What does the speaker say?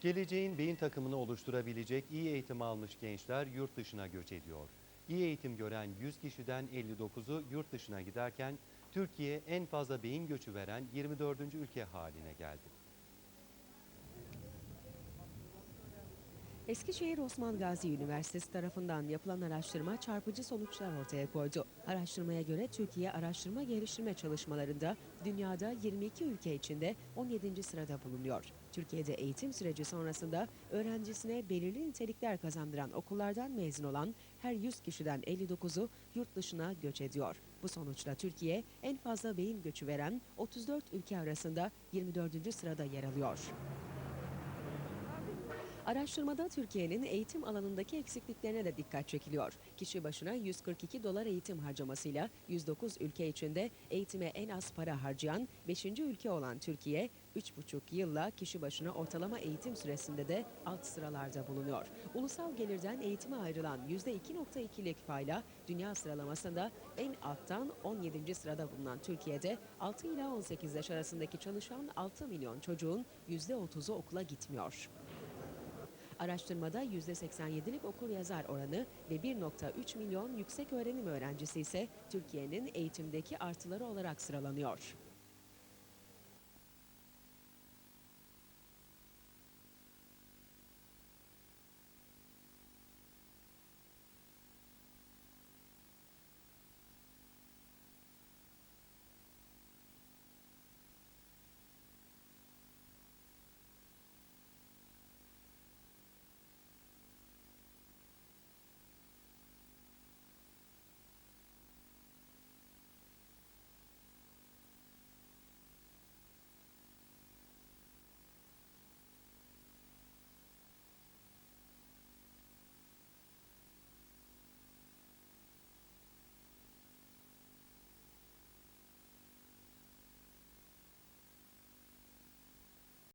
Geleceğin beyin takımını oluşturabilecek iyi eğitim almış gençler yurt dışına göç ediyor. İyi eğitim gören 100 kişiden 59'u yurt dışına giderken Türkiye en fazla beyin göçü veren 24. ülke haline geldi. Eskişehir Osman Gazi Üniversitesi tarafından yapılan araştırma çarpıcı sonuçlar ortaya koydu. Araştırmaya göre Türkiye araştırma geliştirme çalışmalarında dünyada 22 ülke içinde 17. sırada bulunuyor. Türkiye'de eğitim süreci sonrasında öğrencisine belirli nitelikler kazandıran okullardan mezun olan her 100 kişiden 59'u yurt dışına göç ediyor. Bu sonuçla Türkiye en fazla beyin göçü veren 34 ülke arasında 24. sırada yer alıyor. Araştırmada Türkiye'nin eğitim alanındaki eksikliklerine de dikkat çekiliyor. Kişi başına 142 dolar eğitim harcamasıyla 109 ülke içinde eğitime en az para harcayan 5. ülke olan Türkiye, 3,5 yılla kişi başına ortalama eğitim süresinde de alt sıralarda bulunuyor. Ulusal gelirden eğitime ayrılan %2.2'lik payla dünya sıralamasında en alttan 17. sırada bulunan Türkiye'de 6 ila 18 yaş arasındaki çalışan 6 milyon çocuğun %30'u okula gitmiyor. Araştırmada %87'lik okur yazar oranı ve 1.3 milyon yüksek öğrenim öğrencisi ise Türkiye'nin eğitimdeki artıları olarak sıralanıyor.